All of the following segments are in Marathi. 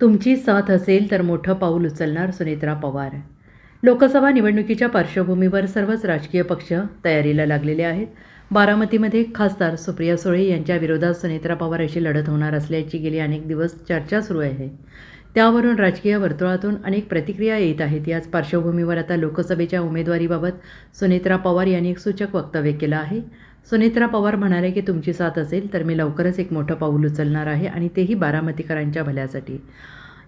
तुमची साथ असेल तर मोठं पाऊल उचलणार सुनेत्रा पवार. लोकसभा निवडणुकीच्या पार्श्वभूमीवर सर्वच राजकीय पक्ष तयारीला लागलेले आहेत. बारामतीमध्ये खासदार सुप्रिया सुळे यांच्या विरोधात सुनेत्रा पवार अशी लढत होणार असल्याची गेली अनेक दिवस चर्चा सुरू आहे. त्यावरून राजकीय वर्तुळातून अनेक प्रतिक्रिया येत आहेत. याच पार्श्वभूमीवर आता लोकसभेच्या उमेदवारीबाबत सुनेत्रा पवार यांनी एक सूचक वक्तव्य केलं आहे. सुनेत्रा पवार म्हणाले की तुमची साथ असेल तर मी लवकरच एक मोठं पाऊल उचलणार आहे आणि तेही बारामतीकरांच्या भल्यासाठी.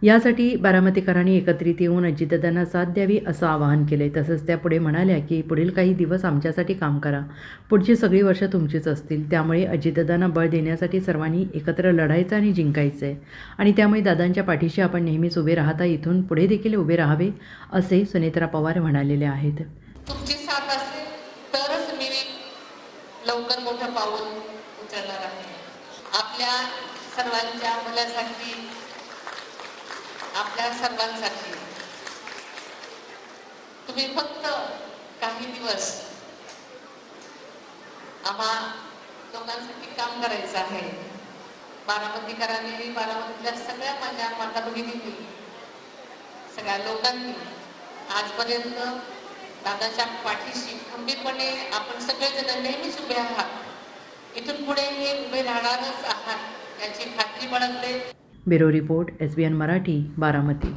यासाठी बारामतीकरांनी एकत्रित येऊन अजितदादांना साथ द्यावी असं आवाहन केले तसंच त्या पुढे म्हणाल्या की पुढील काही दिवस आमच्यासाठी काम करा. पुढची सगळी वर्ष तुमचीच असतील त्यामुळे अजितदादांना बळ देण्यासाठी सर्वांनी एकत्र लढायचं आणि जिंकायचं आहे आणि त्यामुळे दादांच्या पाठीशी आपण नेहमीच उभे राहता इथून पुढे देखील उभे राहावे असे सुनेत्रा पवार म्हणालेले आहेत. तुमची साथ असेल तरच मी लवकर मोठं पाऊल उचलणार आहे. आपल्या सर्वांच्या मुलासाठी आपल्या सर्वांसाठी. तुम्ही फक्त काही दिवस आम्हा लोकांसाठी काम करायचं आहे. बारामतीकरांनी बारामतीतल्या सगळ्या माझ्या माता भगिनींनी सगळ्या लोकांनी आजपर्यंत दादाच्या पाठीशी खंबीरपणे आपण सगळेजण नेहमीच उभे आहात. इथून पुढे हे उभे राहणारच आहात याची खात्री बाळगते. Bureau report S B N Marathi Baramati.